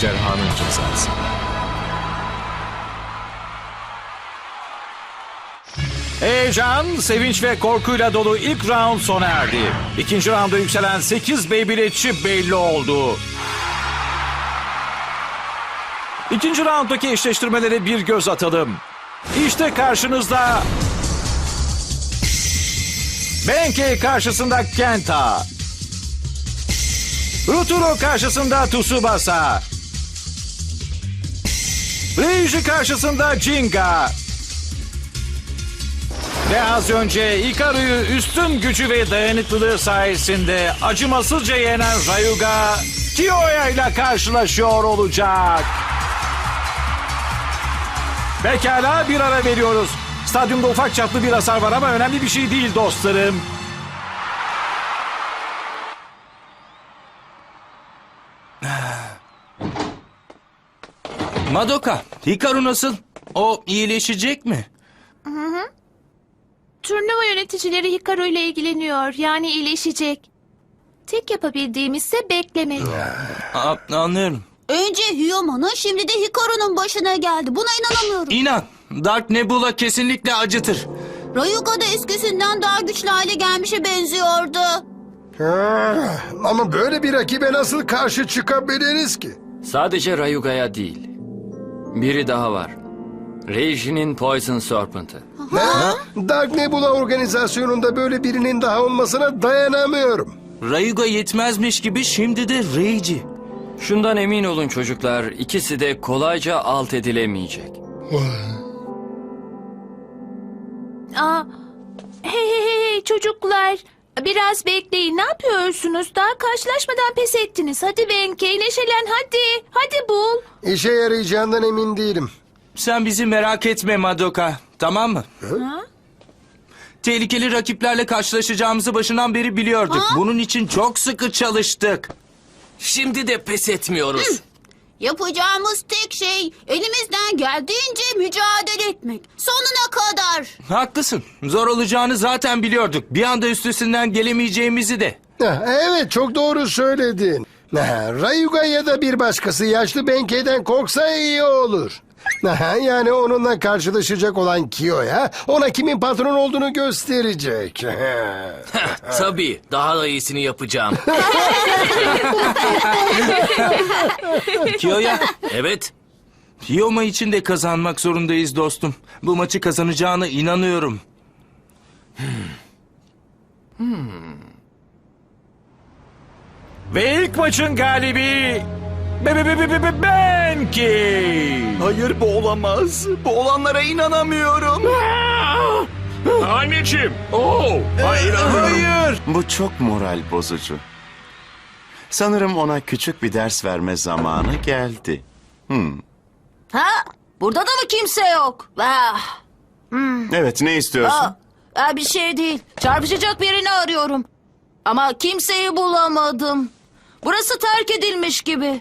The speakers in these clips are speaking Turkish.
Ejderhanın cezası. Heyecan, sevinç ve korkuyla dolu ilk round sona erdi. İkinci rounda yükselen 8 Beyblade'çi belli oldu. İkinci rounddaki eşleştirmelere bir göz atalım. İşte karşınızda... Benkei karşısında Kenta. Ruturo karşısında Tsubasa. Reiji karşısında Jinga. Ve az önce Ikaru'yu üstün gücü ve dayanıklılığı sayesinde acımasızca yenen Rayuga Kiyoya ile karşılaşıyor olacak. Pekala bir ara veriyoruz. Stadyumda ufak çaplı bir hasar var ama önemli bir şey değil dostlarım. Madoka, Hikaru nasıl? O iyileşecek mi? Turnuva yöneticileri Hikaru ile ilgileniyor. Yani iyileşecek. Tek yapabildiğimiz ise beklemek. A- anlıyorum. Önce Hyoma'nın şimdi de Hikaru'nun başına geldi. Buna inanamıyorum. İnan, Dark Nebula kesinlikle acıtır. Rayuga da eskisinden daha güçlü hale gelmişe benziyordu. Ah, Ama böyle bir rakibe nasıl karşı çıkabiliriz ki? Sadece Rayuga'ya değil. Biri daha var. Reiji'nin Poison Serpent'ı. Ne? Dark Nebula organizasyonunda böyle birinin daha olmasına dayanamıyorum. Rayuga yetmezmiş gibi şimdi de Reiji. Şundan emin olun çocuklar, ikisi de kolayca alt edilemeyecek. Aa, hey hey hey çocuklar. Biraz bekleyin. Ne yapıyorsunuz? Daha karşılaşmadan pes ettiniz. Hadi Benkei neşelen hadi. Hadi bul. İşe yarayacağından emin değilim. Sen bizi merak etme Madoka, tamam mı? Tehlikeli rakiplerle karşılaşacağımızı başından beri biliyorduk. Bunun için çok sıkı çalıştık. Şimdi de pes etmiyoruz. Yapacağımız tek şey elimizden geldiğince mücadele etmek. Sonuna kadar. Haklısın. Zor olacağını zaten biliyorduk. Bir anda üstesinden gelemeyeceğimizi de. Ha, Evet çok doğru söyledin. Ha, Rayuga ya da bir başkası yaşlı Benkei'den korksa iyi olur. Ha, Yani onunla karşılaşacak olan Kiyo'ya ona kimin patron olduğunu gösterecek. Tabii, daha da iyisini yapacağım. Kiyo'ya Evet, Hiyoma için de kazanmak zorundayız dostum. Bu maçı kazanacağına inanıyorum. Ve ilk maçın galibi... Be be be be be be Benkei. Hayır bu olamaz. Bu olanlara inanamıyorum. Anneciğim! Oo! Hayır, Hayır. Bu çok moral bozucu. Sanırım ona küçük bir ders verme zamanı geldi. Ha? Burada da mı kimse yok? Ah, Evet, ne istiyorsun? ah, ah, bir şey değil. Çarpışacak birini arıyorum. Ama kimseyi bulamadım. Burası terk edilmiş gibi.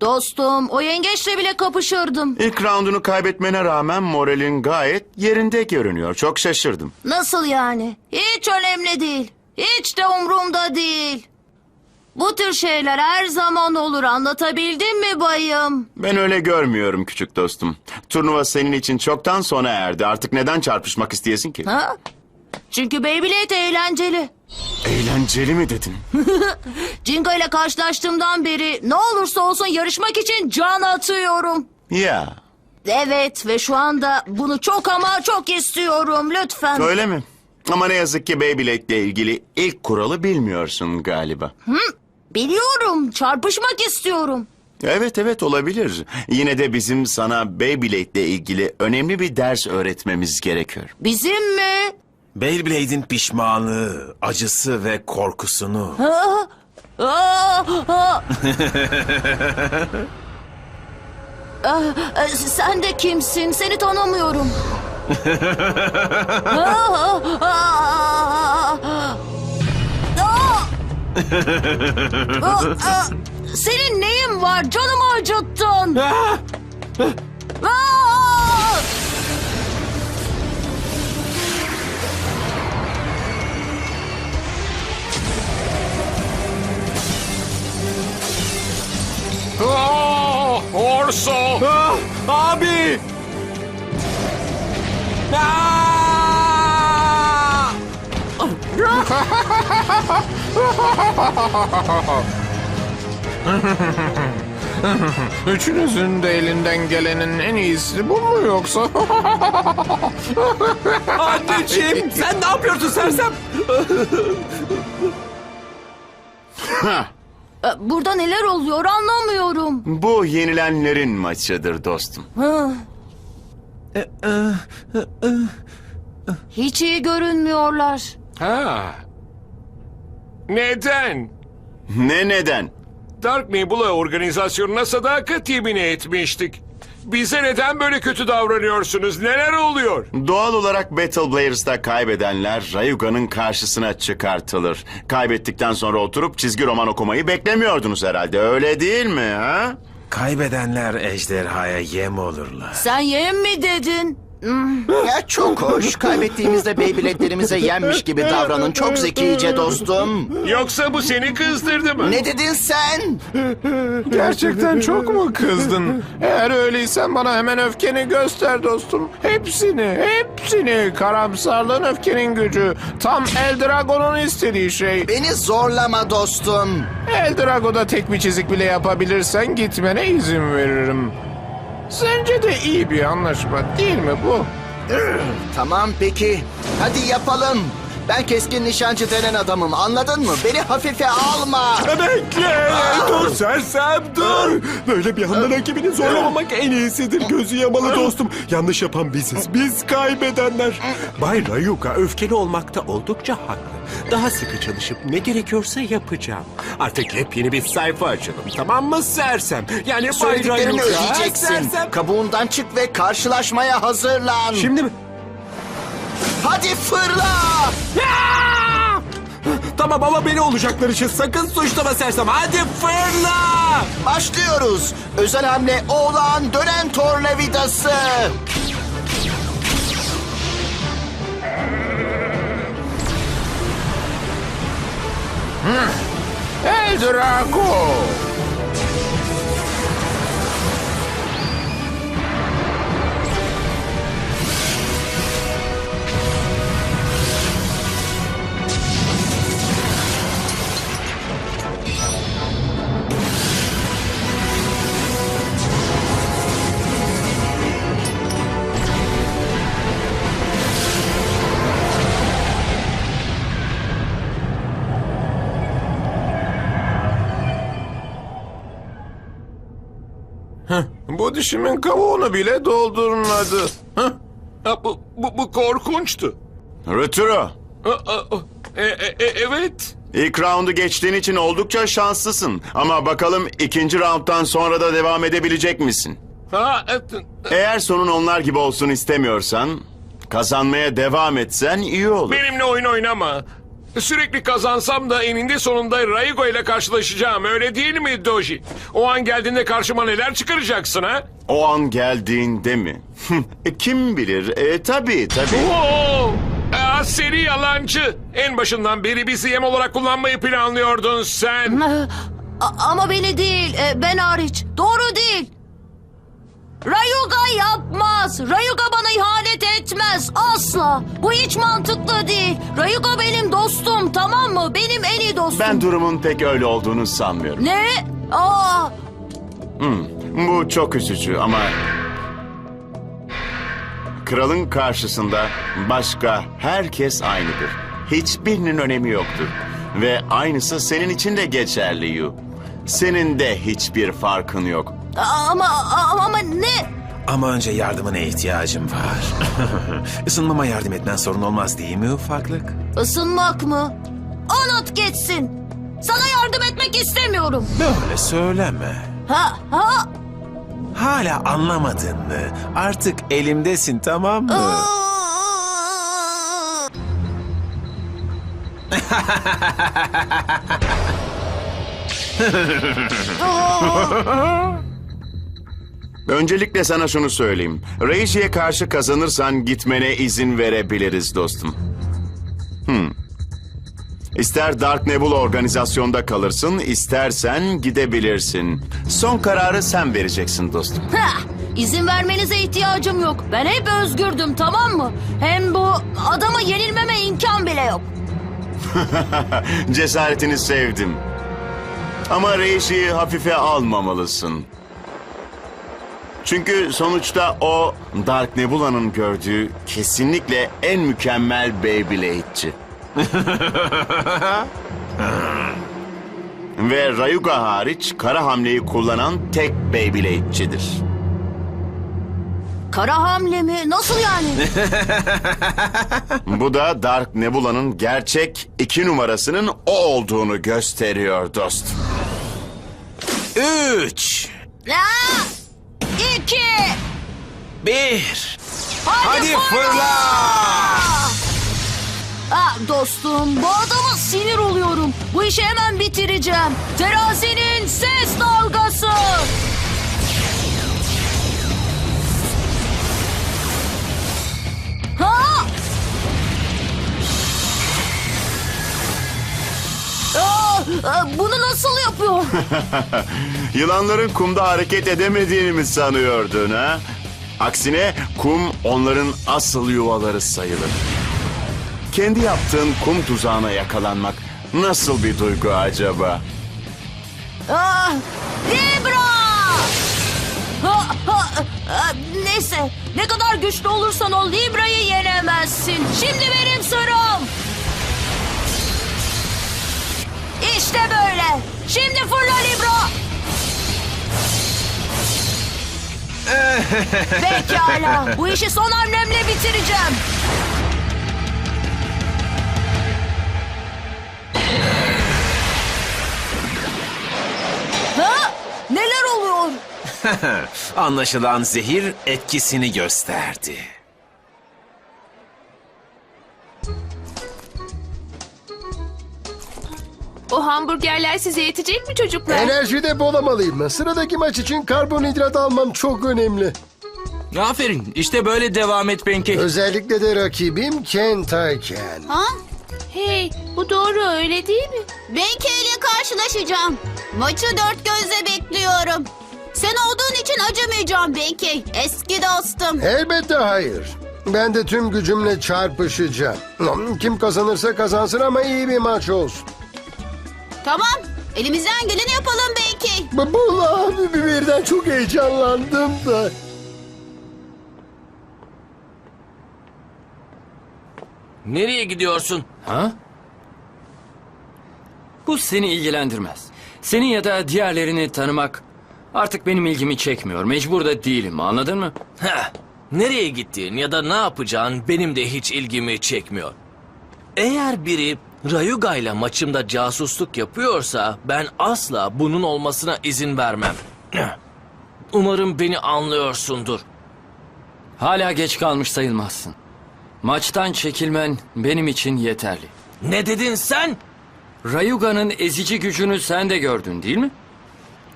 Dostum, o yengeçle bile kapışırdım. İlk roundunu kaybetmene rağmen moralin gayet yerinde görünüyor. Çok şaşırdım. Nasıl yani? Hiç önemli değil. Hiç de umurumda değil. Bu tür şeyler her zaman olur anlatabildim mi bayım? Ben öyle görmüyorum küçük dostum. Turnuva senin için çoktan sona erdi. Artık neden çarpışmak isteyesin ki? Ha? Çünkü Beyblade eğlenceli. Eğlenceli mi dedin? Jingo ile karşılaştığımdan beri ne olursa olsun yarışmak için can atıyorum. Ya, Evet ve şu anda bunu çok ama çok istiyorum lütfen. öyle mi? Ama ne yazık ki Beyblade ile ilgili ilk kuralı bilmiyorsun galiba. Biliyorum çarpışmak istiyorum. Evet evet olabilir. Yine de bizim sana Beyblade ile ilgili önemli bir ders öğretmemiz gerekiyor. Bizim mi? Beyblade'in pişmanlığı, acısı ve korkusunu. Ha? Aa, ha. Ah, e, Sen de kimsin? Seni tanımıyorum. Ah, ah, ah, ah. Ah! Ah, ah. Senin neyin var? Canımı acıttın. Ah! Aa! Corso! Ah, abi! Ah! Üçünüzün de elinden gelenin en iyisi bu mu yoksa? Anneciğim sen ne yapıyorsun sersem? E, Burada neler oluyor anlamıyorum. Bu yenilenlerin maçıdır dostum. Hı. Hiç iyi görünmüyorlar. Ha. Neden? Ne neden? Dark Nebula organizasyonuna sadakat yemini etmiştik. Bize neden böyle kötü davranıyorsunuz? Neler oluyor? Doğal olarak Battle Blazers'ta kaybedenler Rayuga'nın karşısına çıkartılır. Kaybettikten sonra oturup çizgi roman okumayı beklemiyordunuz herhalde öyle değil mi ha? Kaybedenler ejderhaya yem olurlar. Sen yem mi dedin? Ya çok hoş. Kaybettiğimizde Beyblade'lerimize yenmiş gibi davranın. Çok zekice dostum. Yoksa bu seni kızdırdı mı? Ne dedin sen? Gerçekten çok mu kızdın? Eğer öyleysen bana hemen öfkeni göster dostum. Hepsini, hepsini. Karamsarlığın öfkenin gücü. Tam Eldragon'un istediği şey. Beni zorlama dostum. Eldrago'da tek bir çizik bile yapabilirsen gitmene izin veririm. Sence de iyi bir anlaşma değil mi bu? Tamam peki. Hadi yapalım. Ben keskin nişancı denen adamım. Anladın mı? Beni hafife alma. Bekle! Dur sersem dur! Böyle bir anda rakibini zorlamamak en iyisidir. Gözü yamalı dostum. Yanlış yapan biziz. Biz kaybedenler. Bay Rayuga öfkeli olmakta oldukça haklı. Daha sıkı çalışıp ne gerekiyorsa yapacağım. Artık yepyeni bir sayfa açalım. Tamam mı sersem? Yani Bay Rayuga, ödeyeceksin. sersem. Kabuğundan çık ve karşılaşmaya hazırlan. Şimdi mi? Hadi fırla. Tamam ama beni olacaklar için sakın suçlama sersem. Hadi fırla! Başlıyoruz. Özel hamle oğlan dönen tornavidası. Eldrago! Bu dişimin kavuğunu bile doldurmadı. Hah, Ha, bu, bu, bu korkunçtu. Rüturo, Ha, ha, e, e, e, evet. ilk roundu geçtiğin için oldukça şanslısın. Ama bakalım ikinci rounddan sonra da devam edebilecek misin? Ha, e, Eğer sonun onlar gibi olsun istemiyorsan, kazanmaya devam etsen iyi olur. benimle oyun oynama. Sürekli kazansam da eninde sonunda Raigo ile karşılaşacağım. Öyle değil mi Doji? O an geldiğinde karşıma neler çıkaracaksın ha? O an geldiğinde mi? E, Kim bilir? E, tabii tabii. Oo! Aa, seri yalancı. En başından beri bizi yem olarak kullanmayı planlıyordun sen. A- ama beni değil, e, ben hariç. Doğru değil. Rayuga yapmaz. Rayuga bana ihanet etmez. Asla. Bu hiç mantıklı değil. Rayuga benim dostum tamam mı? Benim en iyi dostum. Ben durumun pek öyle olduğunu sanmıyorum. Ne? Aa, Bu çok üzücü ama... Kralın karşısında başka herkes aynıdır. Hiçbirinin önemi yoktur. Ve aynısı senin için de geçerli Yu. Senin de hiçbir farkın yok. Ama ama, ama ne? Ama önce yardımına ihtiyacım var. Isınmama yardım etmen sorun olmaz değil mi ufaklık? Isınmak mı? Unut geçsin. Sana yardım etmek istemiyorum. Böyle söyleme. Ha ha. Hala anlamadın mı? Artık elimdesin tamam mı? Aa! Öncelikle sana şunu söyleyeyim. Reiji'ye karşı kazanırsan gitmene izin verebiliriz dostum. Hmm. İster Dark Nebula organizasyonda kalırsın, istersen gidebilirsin. Son kararı sen vereceksin dostum. Heh, izin vermenize ihtiyacım yok. Ben hep özgürdüm tamam mı? Hem bu adama yenilmeme imkan bile yok. Cesaretini sevdim. Ama Reishi'yi hafife almamalısın. Çünkü sonuçta o Dark Nebula'nın gördüğü kesinlikle en mükemmel Beyblade'ci. Ve Rayuga hariç kara hamleyi kullanan tek Beyblade'cidir. Kara hamle mi? Nasıl yani? Bu da Dark Nebula'nın gerçek iki numarasının o olduğunu gösteriyor dost. Üç, Aa, iki, bir. hadi, Hadi fırla! Ah dostum bu adama sinir oluyorum. Bu işi hemen bitireceğim. Terazinin ses dalgası. Ha! Bunu nasıl yapıyor? Yılanların kumda hareket edemediğini mi sanıyordun ha? Aksine kum onların asıl yuvaları sayılır. Kendi yaptığın kum tuzağına yakalanmak nasıl bir duygu acaba? Ah, Libra! Ha, ha, ha, neyse, ne kadar güçlü olursan ol Libra'yı yenemezsin. Şimdi benim sıram. İşte böyle. Şimdi fırla Libra. Pekala, bu işi son hamlemle bitireceğim. Ha? Neler oluyor? Anlaşılan zehir etkisini gösterdi. O hamburgerler size yetecek mi çocuklar? Enerji de bolamalıyım. Sıradaki maç için karbonhidrat almam çok önemli. Aferin. İşte böyle devam et Benkei. Özellikle de rakibim Kentayken. Ha? Hey, bu doğru öyle değil mi? Benke ile karşılaşacağım. Maçı dört gözle bekliyorum. Sen olduğun için acımayacağım Benke. Eski dostum. Elbette hayır. Ben de tüm gücümle çarpışacağım. Kim kazanırsa kazansın ama iyi bir maç olsun. Tamam. Elimizden geleni yapalım Benke. Bu, bu abi birden çok heyecanlandım da. Nereye gidiyorsun? Ha? Bu seni ilgilendirmez. Senin ya da diğerlerini tanımak artık benim ilgimi çekmiyor. Mecbur da değilim anladın mı? Heh, nereye gittiğin ya da ne yapacağın benim de hiç ilgimi çekmiyor. Eğer biri Rayuga ile maçımda casusluk yapıyorsa ben asla bunun olmasına izin vermem. Umarım beni anlıyorsundur. Hala geç kalmış sayılmazsın. Maçtan çekilmen benim için yeterli. Ne dedin sen? Rayuga'nın ezici gücünü sen de gördün değil mi?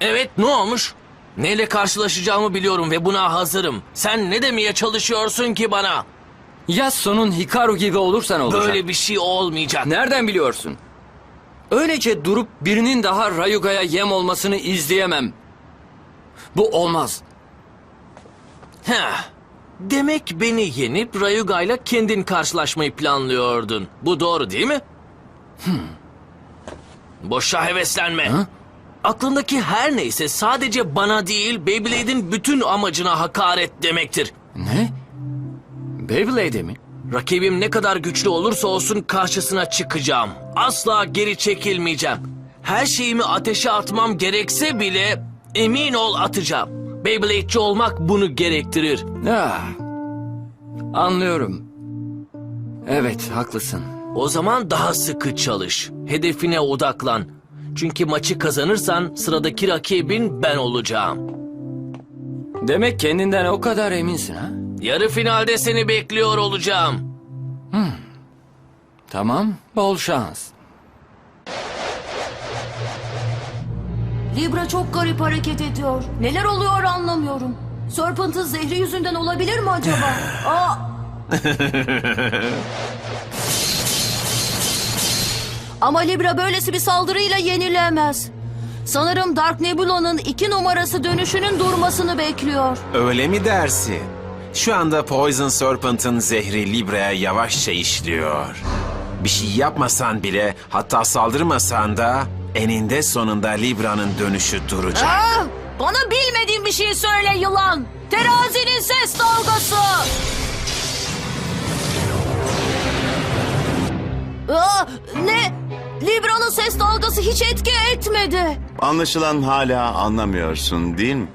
Evet ne olmuş? Neyle karşılaşacağımı biliyorum ve buna hazırım. Sen ne demeye çalışıyorsun ki bana? Yasuo'nun Hikaru gibi olursan olacak. Böyle bir şey olmayacak. Nereden biliyorsun? Öylece durup birinin daha Rayuga'ya yem olmasını izleyemem. Bu olmaz. Heh. Demek beni yenip Rayuga ile kendin karşılaşmayı planlıyordun. Bu doğru değil mi? Hmm. Boşa heveslenme. Aklındaki her neyse sadece bana değil Beyblade'in bütün amacına hakaret demektir. Ne? Beyblade'e mi? Rakibim ne kadar güçlü olursa olsun karşısına çıkacağım. Asla geri çekilmeyeceğim. Her şeyimi ateşe atmam gerekse bile emin ol atacağım. Beyblade'ci olmak bunu gerektirir. Ah, anlıyorum. Evet, haklısın. O zaman daha sıkı çalış. Hedefine odaklan. Çünkü maçı kazanırsan sıradaki rakibin ben olacağım. Demek kendinden o kadar eminsin ha? Yarı finalde seni bekliyor olacağım. Tamam, bol şans. Libra çok garip hareket ediyor. Neler oluyor anlamıyorum. Serpent'ın zehri yüzünden olabilir mi acaba? Aa! Ama Libra böylesi bir saldırıyla yenilemez. Sanırım Dark Nebula'nın iki numarası dönüşünün durmasını bekliyor. Öyle mi dersin? Şu anda Poison Serpent'ın zehri Libra'ya yavaşça işliyor. Bir şey yapmasan bile, hatta saldırmasan da eninde sonunda Libra'nın dönüşü duracak. Ah! Bana bilmediğin bir şey söyle yılan. Terazinin ses dalgası. Ah, ne? Libra'nın ses dalgası hiç etki etmedi. Anlaşılan hala anlamıyorsun değil mi?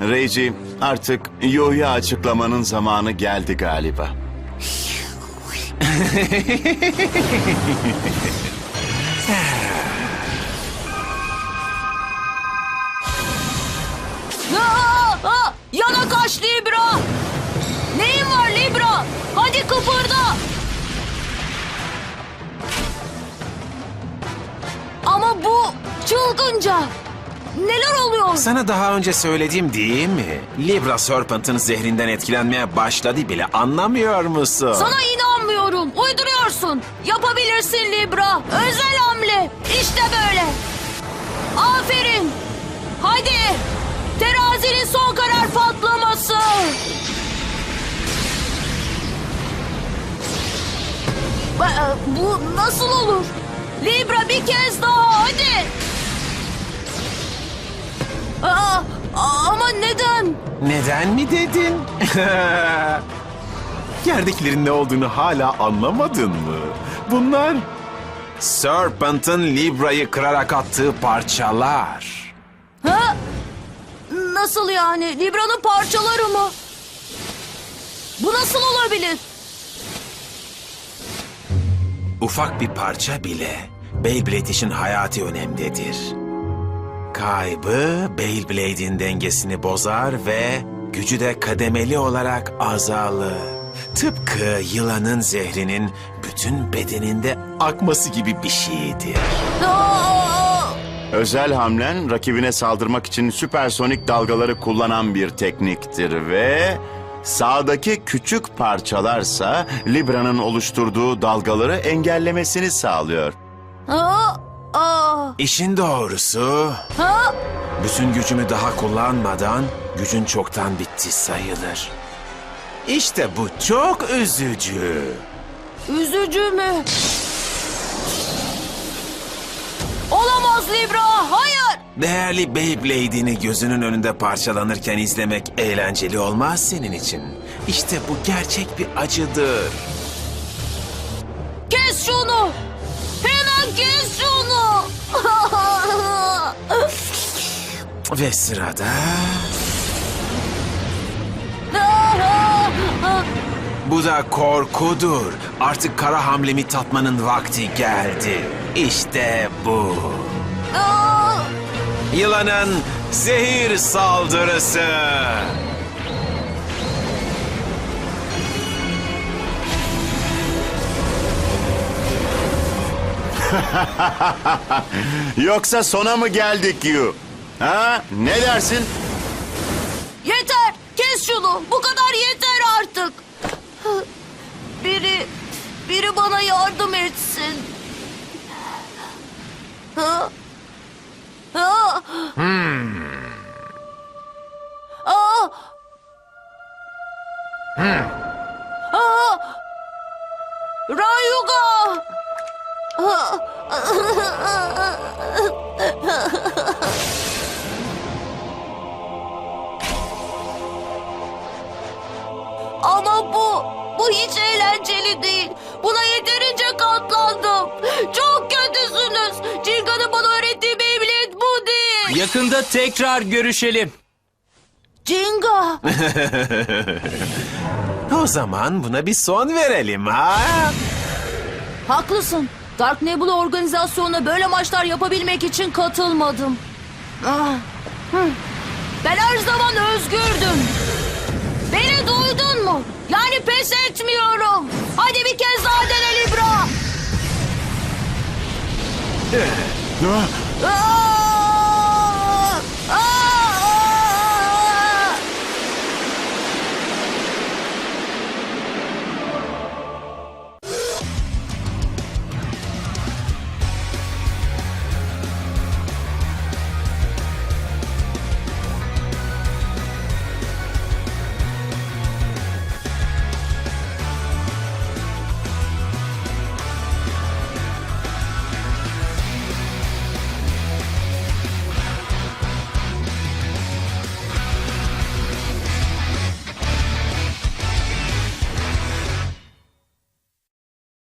Reiji artık Yu'yu açıklamanın zamanı geldi galiba. Aa, aa, yana kaç Libra. Neyin var Libra? Hadi kıpırda. Ama bu çılgınca. Neler oluyor? Sana daha önce söyledim değil mi? Libra Serpent'ın zehrinden etkilenmeye başladı bile anlamıyor musun? Sana inanmıyorum. Uyduruyorsun. Yapabilirsin Libra. Özel hamle. İşte böyle. Aferin. Hadi. Terazinin son karar patlaması. Ba- Bu nasıl olur? Libra bir kez daha hadi. Aa, ama neden? Neden mi dedin? Yerdekilerin ne olduğunu hala anlamadın mı? Bunlar Serpent'ın Libra'yı kırarak attığı parçalar. Ha? Nasıl yani? Libra'nın parçaları mı? Bu nasıl olabilir? Ufak bir parça bile Beyblade için hayati önemdedir. Kaybı Beyblade'in dengesini bozar ve gücü de kademeli olarak azalır. Tıpkı yılanın zehrinin bütün bedeninde akması gibi bir şeydir. Özel hamlen rakibine saldırmak için süpersonik dalgaları kullanan bir tekniktir ve sağdaki küçük parçalarsa Libra'nın oluşturduğu dalgaları engellemesini sağlıyor. Aa! Aa! İşin doğrusu Ha? bütün gücümü daha kullanmadan gücün çoktan bitti sayılır. İşte bu çok üzücü. Üzücü mü? Olamaz Libra, hayır! Değerli Beyblade'ini gözünün önünde parçalanırken izlemek eğlenceli olmaz senin için. İşte bu gerçek bir acıdır. Kes şunu! Hemen kes şunu! Ve sırada bu da korkudur. Artık kara hamlemi tatmanın vakti geldi. İşte bu. Yılanın zehir saldırısı. Yoksa sona mı geldik Yu? Ha? Ne dersin? Yeter! Kes şunu! Bu kadar yeter artık! Biri... Biri bana yardım etsin. Ha? Ha? Aa! Aa! Rayuga! Ama bu, bu hiç eğlenceli değil. Buna yeterince katlandım. Çok kötüsünüz. Cinga'nın bana öğrettiği Beyblade bu değil. Yakında tekrar görüşelim. Cinga. O zaman buna bir son verelim ha? Haklısın. Dark Nebula organizasyonuna böyle maçlar yapabilmek için katılmadım. Ah, hı. Ben her zaman özgürdüm. Beni duydun mu? Yani pes etmiyorum. Hadi bir kez daha dene Libra. Ah!